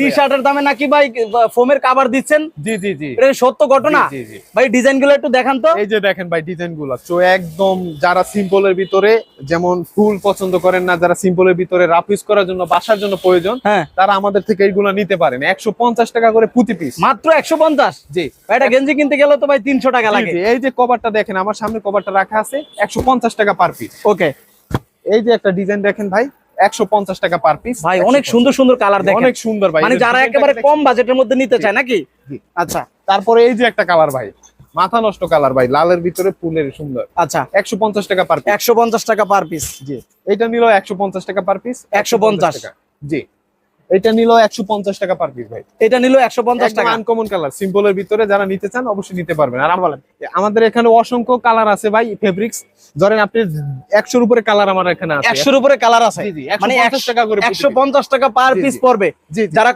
টি শার্টের দামে নাকি ভাই ফোমের কাভার দিচ্ছেন? জি জি জি। এটা সত্য ঘটনা। ভাই ডিজাইনগুলো একটু দেখান তো। এই যে দেখেন ভাই ডিজাইনগুলো তো একদম যারা সিম্পলের ভিতরে যেমন ফুল পছন্দ করেন না যারা সিম্পলের ভিতরে রাফ ইউজ করার জন্য বাসার জন্য প্রয়োজন হ্যাঁ। তারা আমাদের থেকে এইগুলো নিতে পারেন। একশো পঞ্চাশ টাকা করে প্রতি পিস মাত্র একশো পঞ্চাশ? জি। এটা গেঞ্জি কিনতে গেলে তো ভাই তিনশো টাকা লাগে। এই যে কভারটা দেখেন আমার সামনে কভারটা রাখা আছে একশো পঞ্চাশ টাকা পার পিস ওকে এই যে একটা ডিজাইন দেখেন ভাই একশো পঞ্চাশ টাকা পার পিস ভাই অনেক সুন্দর সুন্দর কালার দেখেন। অনেক সুন্দর ভাই মানে যারা একেবারে কম বাজেটের মধ্যে নিতে চায় নাকি। আচ্ছা তারপরে এই যে একটা কালার ভাই মাথা নষ্ট কালার ভাই লালের ভিতরে ফুলের সুন্দর। আচ্ছা। একশো পঞ্চাশ টাকা পার পিস একশো পঞ্চাশ টাকা পার পিস জি এটা নিলো একশো পঞ্চাশ টাকা পার পিস 150 টাকা। জি। এটা নিল একশো পঞ্চাশ টাকা পার পিস ভাই। এটা নিল একশো পঞ্চাশ টাকা। আনকমন কালার সিম্পলের ভিতরে যারা নিতে চান অবশ্যই নিতে পারবেন। আর বলেন আমাদের এখানে অসংখ্য কালার আছে ভাই ফেব্রিক্স ধরেন আপনি একশোর উপরে কালার আমার এখানে আছে। একশোর উপরে কালার আছে। মানে একশো টাকা করে একশো পঞ্চাশ টাকা পার পিস। পড়বে। যারা